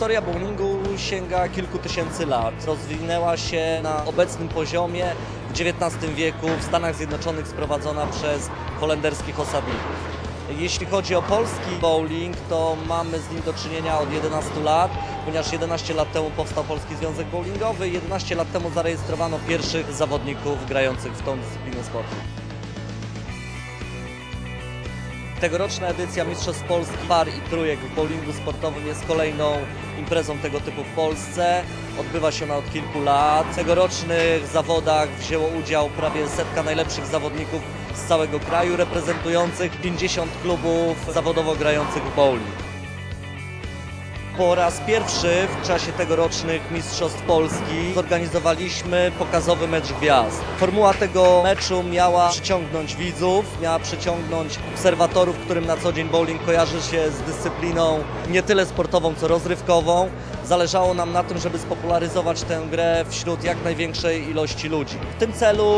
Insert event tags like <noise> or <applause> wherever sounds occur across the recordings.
Historia bowlingu sięga kilku tysięcy lat. Rozwinęła się na obecnym poziomie w XIX wieku w Stanach Zjednoczonych sprowadzona przez holenderskich osadników. Jeśli chodzi o polski bowling, to mamy z nim do czynienia od 11 lat, ponieważ 11 lat temu powstał Polski Związek Bowlingowy, 11 lat temu zarejestrowano pierwszych zawodników grających w tą dyscyplinę sportu. Tegoroczna edycja Mistrzostw Polski par i trójek w bowlingu sportowym jest kolejną imprezą tego typu w Polsce. Odbywa się ona od kilku lat. W tegorocznych zawodach wzięło udział prawie setka najlepszych zawodników z całego kraju, reprezentujących 50 klubów zawodowo grających w bowling. Po raz pierwszy w czasie tegorocznych Mistrzostw Polski zorganizowaliśmy pokazowy mecz gwiazd. Formuła tego meczu miała przyciągnąć widzów, miała przyciągnąć obserwatorów, którym na co dzień bowling kojarzy się z dyscypliną nie tyle sportową, co rozrywkową. Zależało nam na tym, żeby spopularyzować tę grę wśród jak największej ilości ludzi. W tym celu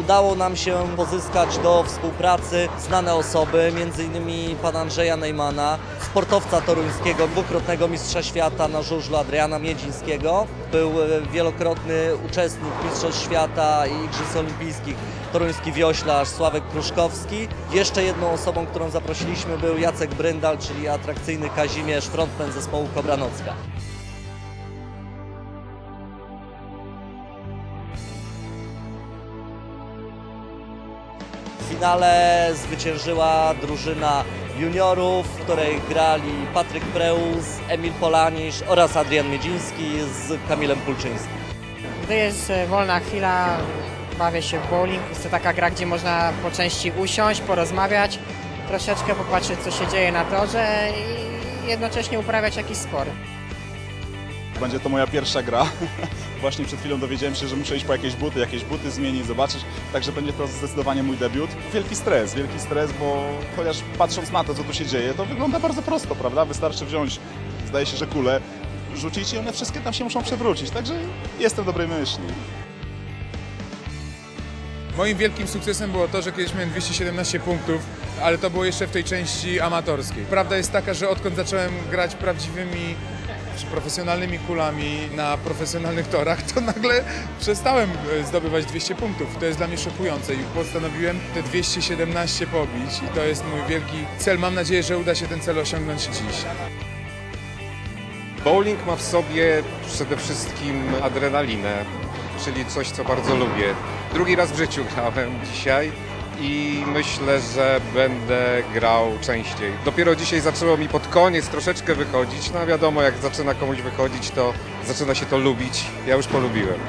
udało nam się pozyskać do współpracy znane osoby, m.in. pana Andrzeja Neymana, sportowca toruńskiego, dwukrotnego mistrza świata na żużlu Adriana Miedzińskiego. Był wielokrotny uczestnik Mistrzostw Świata i Igrzysk Olimpijskich, toruński wioślarz Sławek Pruszkowski. Jeszcze jedną osobą, którą zaprosiliśmy był Jacek Bryndal, czyli atrakcyjny Kazimierz, frontman zespołu Kobranocka. Finale zwyciężyła drużyna juniorów, w której grali Patryk Preus, Emil Polanisz oraz Adrian Miedziński z Kamilem Pulczyńskim. Gdy jest e, wolna chwila, bawię się w bowling. Jest to taka gra, gdzie można po części usiąść, porozmawiać, troszeczkę popatrzeć, co się dzieje na torze i jednocześnie uprawiać jakiś sport. Będzie to moja pierwsza gra. <laughs> Właśnie przed chwilą dowiedziałem się, że muszę iść po jakieś buty, jakieś buty zmienić, zobaczyć. Także będzie to zdecydowanie mój debiut. Wielki stres, wielki stres, bo chociaż patrząc na to, co tu się dzieje, to wygląda bardzo prosto, prawda? Wystarczy wziąć, zdaje się, że kulę, rzucić i one wszystkie tam się muszą przewrócić. Także jestem dobrej myśli. Moim wielkim sukcesem było to, że kiedyś miałem 217 punktów, ale to było jeszcze w tej części amatorskiej. Prawda jest taka, że odkąd zacząłem grać prawdziwymi czy profesjonalnymi kulami na profesjonalnych torach, to nagle przestałem e, zdobywać 200 punktów. To jest dla mnie szokujące i postanowiłem te 217 pobić i to jest mój wielki cel. Mam nadzieję, że uda się ten cel osiągnąć dziś. Bowling ma w sobie przede wszystkim adrenalinę, czyli coś, co bardzo lubię. Drugi raz w życiu grałem dzisiaj i myślę, że będę grał częściej. Dopiero dzisiaj zaczęło mi pod koniec troszeczkę wychodzić. No wiadomo, jak zaczyna komuś wychodzić, to zaczyna się to lubić. Ja już polubiłem.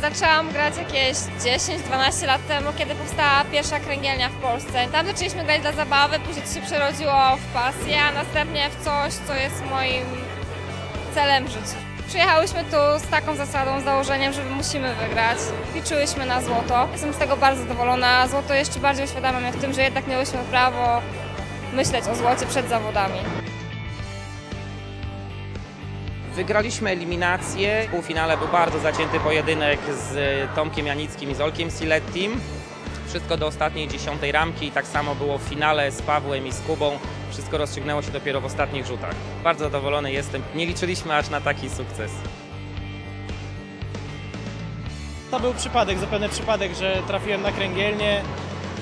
Zaczęłam grać jakieś 10-12 lat temu, kiedy powstała pierwsza kręgielnia w Polsce. Tam zaczęliśmy grać dla zabawy, później to się przerodziło w pasję, a następnie w coś, co jest moim celem w życiu. Przyjechałyśmy tu z taką zasadą, z założeniem, że musimy wygrać. Liczyłyśmy na złoto. Jestem z tego bardzo zadowolona. Złoto jeszcze bardziej uświadamia mnie w tym, że jednak miałyśmy prawo myśleć o złocie przed zawodami. Wygraliśmy eliminację. W półfinale był bardzo zacięty pojedynek z Tomkiem Janickim i z Olkiem Silettim. Wszystko do ostatniej dziesiątej ramki tak samo było w finale z Pawłem i z Kubą. Wszystko rozstrzygnęło się dopiero w ostatnich rzutach. Bardzo zadowolony jestem. Nie liczyliśmy aż na taki sukces. To był przypadek, zupełny przypadek, że trafiłem na kręgielnię.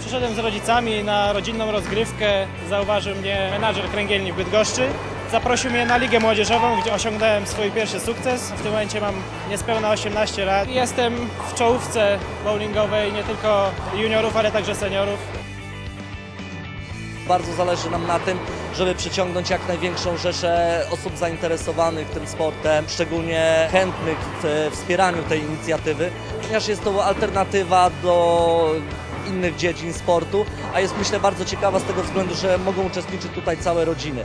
Przyszedłem z rodzicami na rodzinną rozgrywkę. Zauważył mnie menadżer kręgielni w Bydgoszczy. Zaprosił mnie na ligę młodzieżową, gdzie osiągnąłem swój pierwszy sukces. W tym momencie mam niespełna 18 lat. Jestem w czołówce bowlingowej nie tylko juniorów, ale także seniorów. Bardzo zależy nam na tym, żeby przyciągnąć jak największą rzeszę osób zainteresowanych tym sportem, szczególnie chętnych w wspieraniu tej inicjatywy, ponieważ jest to alternatywa do innych dziedzin sportu, a jest myślę bardzo ciekawa z tego względu, że mogą uczestniczyć tutaj całe rodziny.